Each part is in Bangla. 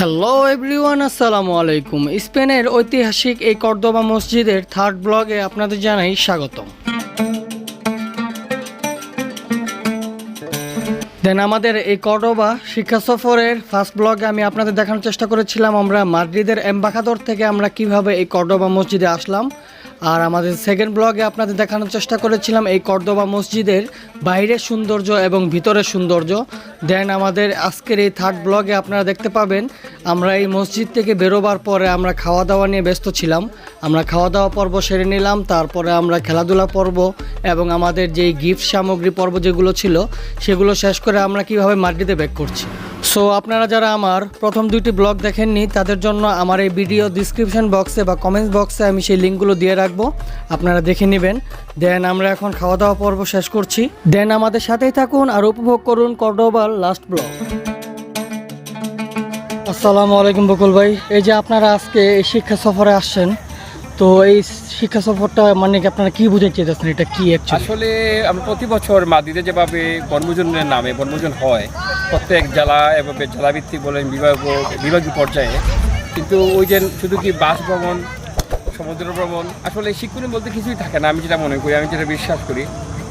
হ্যালো এভরিওয়ান আসসালামু আলাইকুম। স্পেনের ঐতিহাসিক এই কর্দবা মসজিদের থার্ড ব্লগে আপনাদের জানাই স্বাগতম। দেন আমাদের এই কর্ডোবা শিক্ষা সফরের ফার্স্ট ব্লগে আমি আপনাদের দেখানোর চেষ্টা করেছিলাম আমরা মাদ্রিদের এম্বাকাদর থেকে আমরা কীভাবে এই কর্ডোবা মসজিদে আসলাম। আর আমাদের সেকেন্ড ব্লগে আপনাদের দেখানোর চেষ্টা করেছিলাম এই কর্দোবা মসজিদের বাইরের সৌন্দর্য এবং ভিতরের সৌন্দর্য। দেন আমাদের আজকের এই থার্ড ব্লগে আপনারা দেখতে পাবেন, আমরা এই মসজিদ থেকে বেরোবার পরে আমরা খাওয়া দাওয়া নিয়ে ব্যস্ত ছিলাম। আমরা খাওয়া দাওয়া পর্ব সেরে নিলাম, তারপরে আমরা খেলাধুলা পর্ব এবং আমাদের যেই গিফট সামগ্রী পর্ব যেগুলো ছিল, সেগুলো শেষ করে আমরা কীভাবে মাদ্রিদে ব্যাক করছি। সো আপনারা যারা আমার প্রথম দুইটি ব্লগ দেখেননি, তাদের জন্য আমার এই ভিডিও ডিসক্রিপশন বক্সে বা কমেন্টস বক্সে আমি সেই লিঙ্কগুলো দিয়ে রাখব। আপনারা দেখে নেবেন। দেন আমরা এখন খাওয়া দাওয়া পর্ব শেষ করছি। দেন আমাদের সাথেই থাকুন আর উপভোগ করুন কর্ডোবার লাস্ট ব্লগ আসসালামু আলাইকুম বকুল ভাই। এই যে আপনারা আজকে এই শিক্ষা সফরে আসছেন তো এই শিক্ষা সফরটা মানে আপনারা কি বুঝতে চেয়েছেন এটা কি আসলে আমরা প্রতি বছর মাদিতে যেভাবে বনভোজনের নামে বনভোজন হয়, প্রত্যেক জেলা এভাবে জেলাভিত্তিক বলেন বিভাগ বিভাগীয় পর্যায়ে। কিন্তু ওই যে শুধু কি বাস ভ্রমণ, সমুদ্র ভ্রমণ, আসলে শিক্ষণীয় বলতে কিছুই থাকে না, আমি যেটা মনে করি, আমি যেটা বিশ্বাস করি।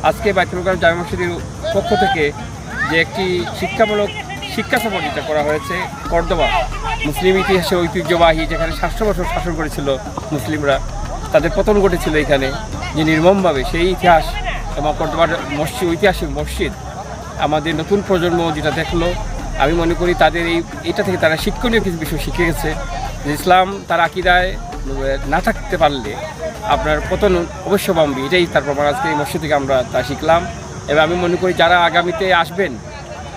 আজকে বাইতুলকার জামা মসজিদের পক্ষ থেকে যে একটি শিক্ষামূলক শিক্ষা সফর যেটা করা হয়েছে কর্দবা মুসলিম ইতিহাসে ঐতিহ্যবাহী যেখানে সাতশো বছর শাসন করেছিল মুসলিমরা, তাদের পতন ঘটেছিল এখানে। যে নির্মমভাবে সেই ইতিহাস এবং কর্দবার মসজিদ, ঐতিহাসিক মসজিদ আমাদের নতুন প্রজন্ম যেটা দেখল, আমি মনে করি তাদের এই, এটা থেকে তারা শিক্ষণীয় কিছু বিষয় শিখে গেছে। যে ইসলাম তার আকিদায় না থাকতে পারলে আপনার পতন অবশ্য অবশ্যম্বী এটাই তার প্রমাণ। আজকে এই মসজিদ থেকে আমরা তা শিখলাম। এবং আমি মনে করি যারা আগামীতে আসবেন,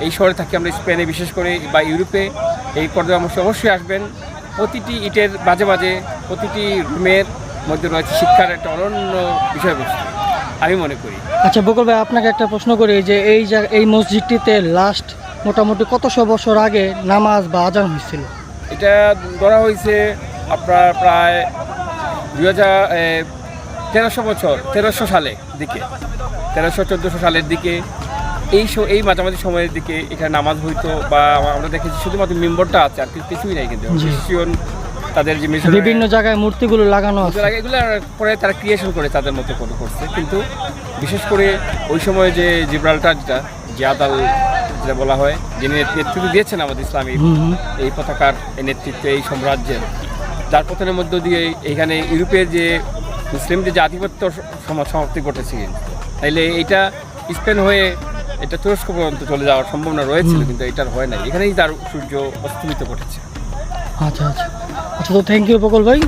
এই শহরে থাকি আমরা স্পেনে বিশেষ করে বা ইউরোপে এই পর্যায়ে অবশ্যই অবশ্যই আসবেন। প্রতিটি ইটের মাঝে মাঝে প্রতিটি রুমের মধ্যে রয়েছে শিক্ষার একটা অনন্য বিষয়বস্তু আমি মনে করি। আচ্ছা বকুল ভাই আপনাকে একটা প্রশ্ন করি যে এই এই মসজিদটিতে লাস্ট মোটামুটি কতশো বছর আগে নামাজ বা আজান হয়েছিল? এটা ধরা হয়েছে আপনার প্রায় দুই হাজার তেরোশো বছর তেরোশো সালে দিকে তেরোশো চোদ্দোশো সালের দিকে। এই এই মাঝামাঝি সময়ের দিকে এখানে নামাজ হইতো বা আমরা দেখেছি শুধুমাত্র মেম্বরটা আছে আর কিছুই নাই কিন্তু। খ্রিস্টিয়ান তাদের যে বিভিন্ন জায়গায় মূর্তিগুলো লাগানো আছে। এগুলো পরে তারা ক্রিয়েশন করে তাদের মতো করে করছে। কিন্তু বিশেষ করে ওই সময় যে জিব্রাল্টার যেটা জিয়াদাল যেটা বলা হয় যিনি নেতৃত্ব দিয়েছেন আমাদের ইসলামী। এই পতাকার এই নেতৃত্বে এই সাম্রাজ্যের যার পতনের মধ্য দিয়ে এইখানে ইউরোপের যে মুসলিমদের যে আধিপত্য সম- সমাপ্তি ঘটেছে তাইলে এইটা স্পেন হয়ে এটা তুরস্ক পর্যন্ত চলে যাওয়ার সম্ভাবনা রয়েছিল কিন্তু এটার হয় নাই। এখানেই তার সূর্য অস্তমিত ঘটেছে। আচ্ছা আচ্ছা। আচ্ছা তো থ্যাংক ইউ প্রকল্প ভাই।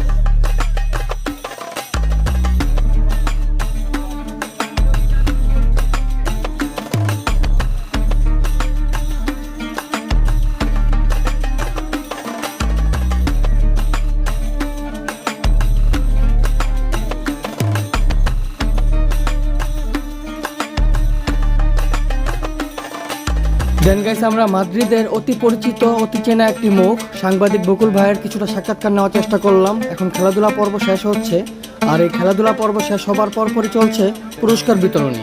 দেন গাইস আমরা মাদ্রিদের অতি পরিচিত, অতি চেনা একটি মুখ। সাংবাদিক বকুল ভাইয়ের কিছুটা সাক্ষাৎকার নেওয়ার চেষ্টা করলাম। এখন খেলাধুলা পর্ব শেষ হচ্ছে। আর এই খেলাধুলা পর্ব শেষ হবার পর পরই চলছে পুরস্কার বিতরণী।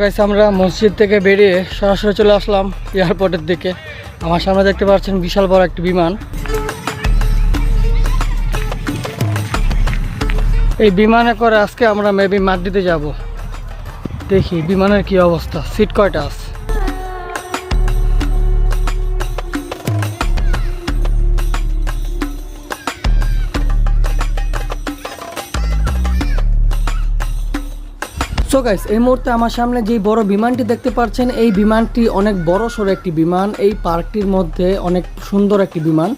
গাইস আমরা মসজিদ থেকে বেরিয়ে সরাসরি চলে আসলাম এয়ারপোর্টের দিকে। আমার সামনে দেখতে পাচ্ছেন বিশাল বড় একটি বিমান। এই বিমানে করে আজকে আমরা মেবি মাদ্রিদে যাব। দেখি বিমানের কি অবস্থা। সিট কয়টা আছে? সো গাইস এই মুহূর্তে আমার সামনে যে বড় বিমানটি দেখতে পাচ্ছেন, এই বিমানটি অনেক বড় সড়ো একটি বিমান। এই পার্কটির মধ্যে অনেক সুন্দর একটি বিমান।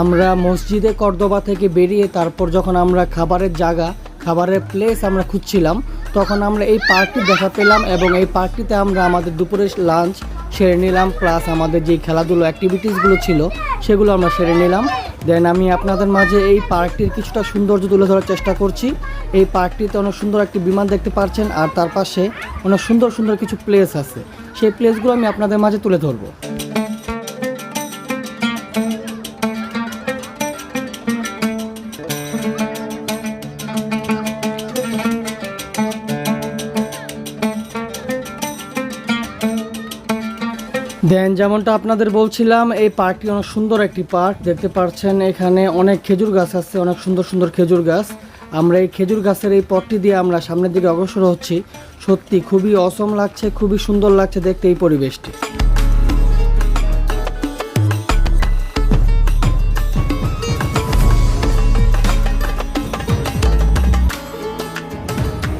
আমরা মসজিদে কর্দবা থেকে বেরিয়ে তারপর যখন আমরা খাবারের জায়গা, খাবারের প্লেস আমরা খুঁজছিলাম, তখন আমরা এই পার্কটি দেখা পেলাম এবং এই পার্কটিতে আমরা আমাদের দুপুরের লাঞ্চ সেরে নিলাম প্লাস আমাদের যে খেলাধুলো অ্যাক্টিভিটিসগুলো ছিল, সেগুলো আমরা সেরে নিলাম। দেন আমি আপনাদের মাঝে এই পার্কটির কিছুটা সৌন্দর্য তুলে ধরার চেষ্টা করছি। এই পার্কটিতে অনেক সুন্দর একটি বিমান দেখতে পারছেন আর তার পাশে অনেক সুন্দর সুন্দর কিছু প্লেস আছে। সেই প্লেসগুলো আমি আপনাদের মাঝে তুলে ধরবো। দেন যেমনটা আপনাদের বলছিলাম, এই পার্কটি অনেক সুন্দর একটি পার্ক। দেখতে পাচ্ছেন এখানে অনেক খেজুর গাছ আছে, অনেক সুন্দর সুন্দর খেজুর গাছ। আমরা এই খেজুর গাছের এই পটটি দিয়ে আমরা সামনের দিকে অগ্রসর হচ্ছি। সত্যি খুবই অসম লাগছে, খুবই সুন্দর লাগছে দেখতে এই পরিবেশটি।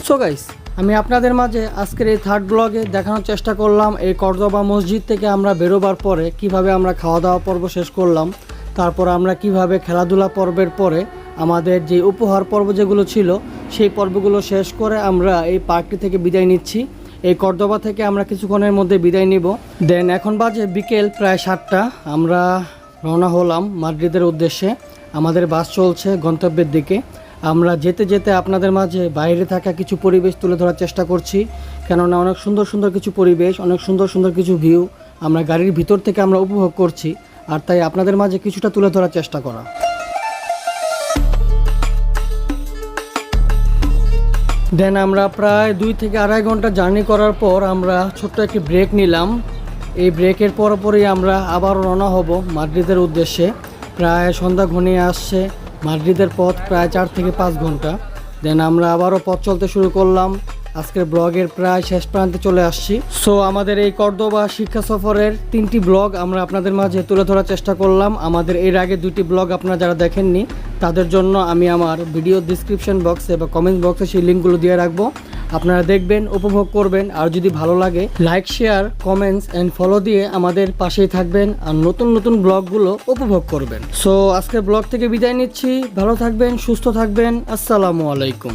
সো গাইস আমি আপনাদের মাঝে আজকের এই থার্ড ব্লগে দেখানোর চেষ্টা করলাম এই কর্দবা মসজিদ থেকে আমরা বেরোবার পরে কীভাবে আমরা খাওয়া দাওয়া পর্ব শেষ করলাম, তারপর আমরা কীভাবে খেলাধুলা পর্বের পরে আমাদের যে উপহার পর্ব যেগুলো ছিল, সেই পর্বগুলো শেষ করে আমরা এই পার্কটি থেকে বিদায় নিচ্ছি। এই কর্দবা থেকে আমরা কিছুক্ষণের মধ্যে বিদায় নিব। দেন এখন বাজে বিকেল প্রায় সাতটা। আমরা রওনা হলাম মাদ্রিদের উদ্দেশ্যে। আমাদের বাস চলছে গন্তব্যের দিকে। আমরা যেতে যেতে আপনাদের মাঝে বাইরে থাকা কিছু পরিবেশ তুলে ধরার চেষ্টা করছি। কেননা অনেক সুন্দর সুন্দর কিছু পরিবেশ, অনেক সুন্দর সুন্দর কিছু ভিউ আমরা গাড়ির ভিতর থেকে আমরা উপভোগ করছি। আর তাই আপনাদের মাঝে কিছুটা তুলে ধরার চেষ্টা করা। দেন আমরা প্রায় দুই থেকে আড়াই ঘণ্টা জার্নি করার পর আমরা ছোট্ট একটি ব্রেক নিলাম। এই ব্রেকের পরপরই আমরা আবার রওনা হব মাদ্রিদের উদ্দেশ্যে। প্রায় সন্ধ্যা ঘনিয়ে আসছে। মাদ্রিদের পথ প্রায় চার থেকে পাঁচ ঘণ্টা। দেন আমরা আবারও পথ চলতে শুরু করলাম। আজকের ব্লগের প্রায় শেষ প্রান্তে চলে আসছি। সো আমাদের এই কর্দবা শিক্ষা সফরের তিনটি ব্লগ আমরা আপনাদের মাঝে তুলে ধরার চেষ্টা করলাম। আমাদের এর আগে দুটি ব্লগ আপনারা যারা দেখেননি, তাদের জন্য আমি আমার ভিডিও ডিসক্রিপশন বক্সে বা কমেন্ট বক্সে সেই লিঙ্কগুলো দিয়ে রাখব। আপনারা দেখবেন, উপভোগ করবেন। আর যদি ভালো লাগে like share comments and follow দিয়ে আমাদের পাশেই থাকবেন আর নতুন নতুন ব্লগগুলো উপভোগ করবেন। সো আজকের ব্লগ থেকে বিদায় নিচ্ছি। ভালো থাকবেন, সুস্থ থাকবেন। আসসালামু আলাইকুম।